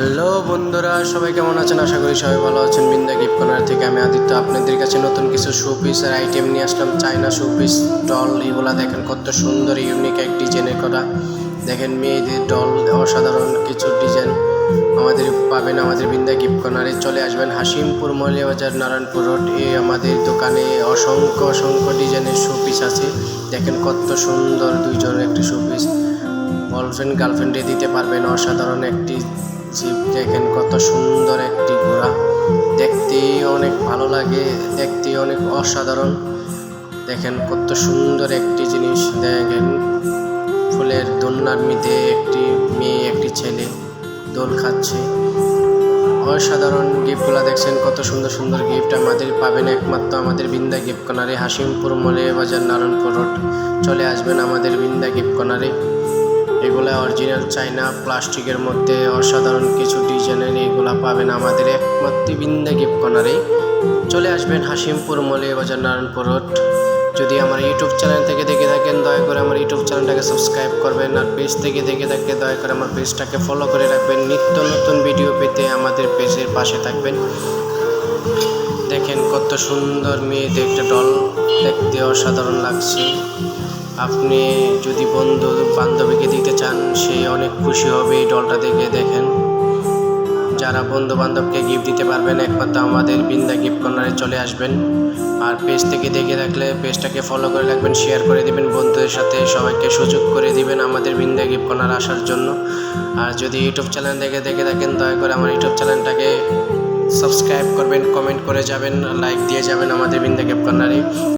Hello বন্ধুরা, সবাই কেমন আছেন? আশা করি সবাই ভালো আছেন। বিন্দা গিফট কর্নার থেকে আমি আদিত্য আপনাদের কাছে নতুন কিছু শো পিসের আইটেম নিয়ে আসলাম। চাইনা শো পিস ডল এগুলা দেখেন কত সুন্দর ইউনিক এক ডিজাইনের করা দেখেন মেয়েদের ডল অসাধারণ কিছু ডিজাইন আমাদের পাবেন আমাদের বিন্দা গিফট কর্নারে। চলে আসবেন হাসিমপুর মলিয়া বাজার নারায়ণপুর রোড। এ আমাদের দোকানে অসংখ্য অসংখ্য ডিজাইনের শো পিস আছে। দেখেন কত সুন্দর দুইজনের একটি শো পিস বয়ফ্রেন্ড, গার্লফ্রেন্ডে দিতে পারবেন। অসাধারণ একটি জিপ দেখেন কত সুন্দর একটি ঘোড়া। দেখতেই অনেক ভালো লাগে দেখতে অনেক অসাধারণ। দেখেন কত সুন্দর একটি জিনিস, দেখেন ফুলের দোলনার মিতে একটি মেয়ে, একটি ছেলে দোল খাচ্ছে। অসাধারণ গিফটগুলো দেখছেন, কত সুন্দর সুন্দর গিফট আমাদের পাবেন একমাত্র আমাদের বিন্দা গিফট কর্নারে, হাসিমপুর মলে বাজার নারায়ণপুর রোড। চলে আসবেন আমাদের বিন্দা গিফট কর্নারে। এগুলা অরিজিনাল চাইনা প্লাস্টিকের মধ্যে অসাধারণ কিছু ডিজাইনের এগুলো পাবেন আমাদের একমাত্র বিন্দা গিফট কর্নারে চলে আসবেন হাসিমপুর মলিয়া বাজার নারায়ণপুর রোড। যদি আমার ইউটিউব চ্যানেল থেকে দেখে থাকেন, দয়া করে আমার ইউটিউব চ্যানেলটাকে সাবস্ক্রাইব করবেন আর পেজ থেকে দেখে থাকলে দয়া করে আমার পেজটাকে ফলো করে রাখবেন। নিত্য নতুন ভিডিও পেতে আমাদের পেজের পাশে থাকবেন। দেখেন কত সুন্দর মেয়েদের একটা ডল দেখতে অসাধারণ লাগছে। আপনি যদি বন্ধু বান্ধবীকে দিতে চান, সে অনেক খুশি হবে এই ডলটা দেখে, দেখেন। যারা বন্ধু বান্ধবকে গিফট দিতে পারবেন, একমাত্র আমাদের বিন্দা গিফট কর্নারে চলে আসবেন। আর পেজ থেকে দেখে রাখলে পেজটাকে ফলো করে রাখবেন শেয়ার করে দিবেন বন্ধুদের সাথে, সবাইকে সুযোগ করে দিবেন আমাদের বিন্দা গিফট কর্নার আসার জন্য। আর যদি ইউটিউব চ্যানেল দেখে দেখে থাকেন, দয়া করে আমার ইউটিউব চ্যানেলটাকে সাবস্ক্রাইব করবেন কমেন্ট করে যাবেন লাইক দিয়ে যাবেন আমাদের বিন্দা গিফট কর্নারে।